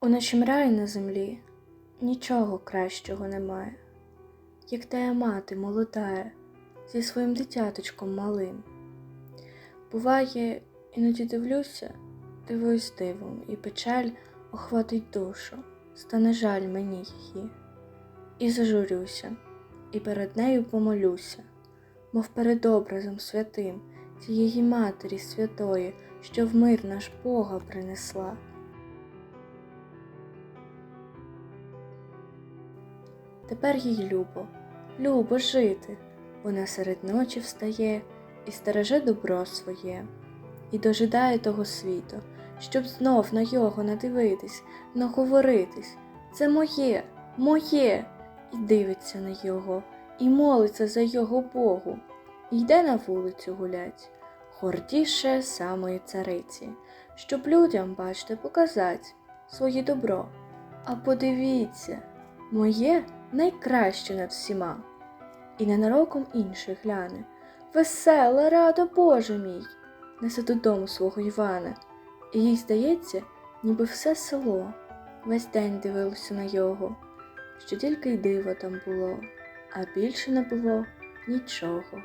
У нашім раї на землі нічого кращого немає, як тая мати молодая зі своїм дитяточком малим. Буває, іноді дивлюся, дивуюсь дивом, і печаль охватить душу, стане жаль мені її. І зажурюся, і перед нею помолюся, мов перед образом святим тієї Матері святої, що в мир наш Бога принесла. Тепер їй любо, любо жити. Вона серед ночі встає і стереже добро своє, і дожидає того світу, щоб знов на його надивитись, наговоритись. Це моє, моє, і дивиться на його, і молиться за його Богу, і йде на вулицю гулять, гордіше самої цариці, щоб людям, бачте, показать своє добро. А подивіться, моє найкраще над всіма. І ненароком інший гляне. Весела, рада, Боже мій, несе додому свого Івана, і їй здається, ніби все село весь день дивилося на його, що тільки й диво там було, а більше не було нічого.